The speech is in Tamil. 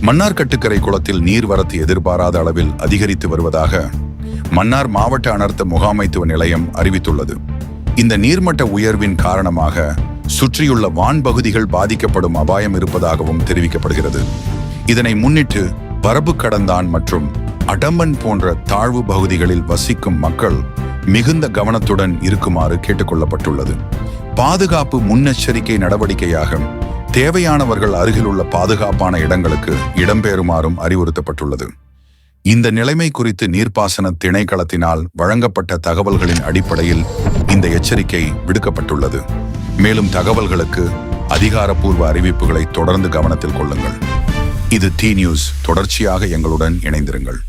மன்னார் கட்டுக்கரை குளத்தில் நீர்வரத்து எதிர்பாராத அளவில் அதிகரித்து வருவதாக மன்னார் மாவட்ட அனர்த்த முகாமைத்துவ நிலையம் அறிவித்துள்ளது. இந்த நீர்மட்ட உயர்வின் காரணமாக சுற்றியுள்ள வான்பகுதிகள் பாதிக்கப்படும் அபாயம் இருப்பதாகவும் தெரிவிக்கப்படுகிறது. இதனை முன்னிட்டு வரப்பு கடந்தான் மற்றும் அடம்பன் போன்ற தாழ்வு பகுதிகளில் வசிக்கும் மக்கள் மிகுந்த கவனத்துடன் இருக்குமாறு கேட்டுக்கொள்ளப்பட்டுள்ளது. பாதுகாப்பு முன்னெச்சரிக்கை நடவடிக்கையாக தேவையானவர்கள் அருகிலுள்ள பாதுகாப்பான இடங்களுக்கு இடம்பெறுமாறும் அறிவுறுத்தப்பட்டுள்ளது. இந்த நிலைமை குறித்து நீர்ப்பாசன திணைக்களத்தினால் வழங்கப்பட்ட தகவல்களின் அடிப்படையில் இந்த எச்சரிக்கை விடுக்கப்பட்டுள்ளது. மேலும் தகவல்களுக்கு அதிகாரப்பூர்வ அறிவிப்புகளை தொடர்ந்து கவனத்தில் கொள்ளுங்கள். இது டி நியூஸ் தொடர்ச்சியாக எங்களுடன் இணைந்திருங்கள்.